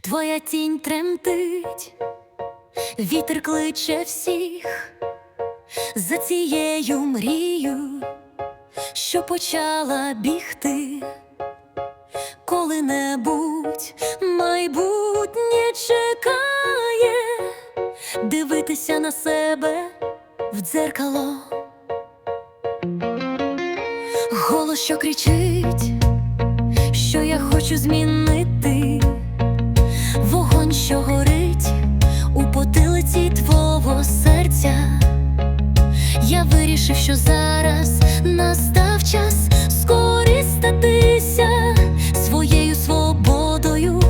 Твоя тінь тремтить, вітер кличе всіх за цією мрією, що почала бігти. Коли-небудь майбутнє чекає, дивитися на себе в дзеркало. Голос, що кричить, що я хочу змінити, вирішив, що зараз настав час скористатися своєю свободою.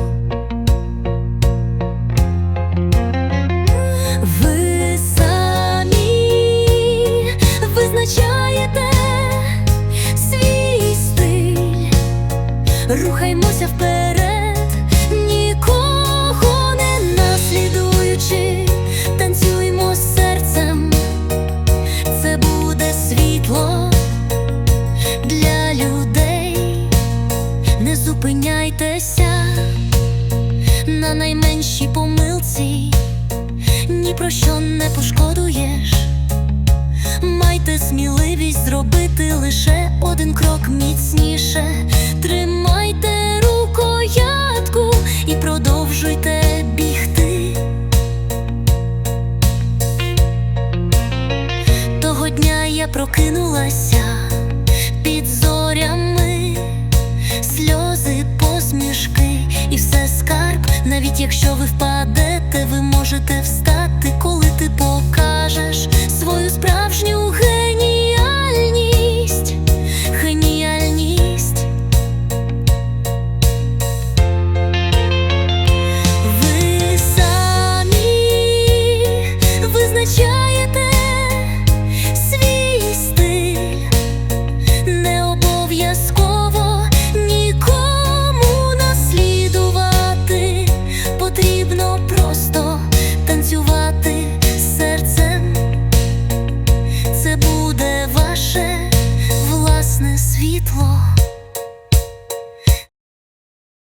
Ви самі визначаєте свій стиль, рухаймося вперед, зупиняйтеся на найменшій помилці, ні про що не пошкодуєш. Майте сміливість зробити лише один крок міцніше. Тримайте рукоятку і продовжуйте бігти. Того дня я прокинулася під зорями, сльози, і скарб. Навіть якщо ви впадете, світло.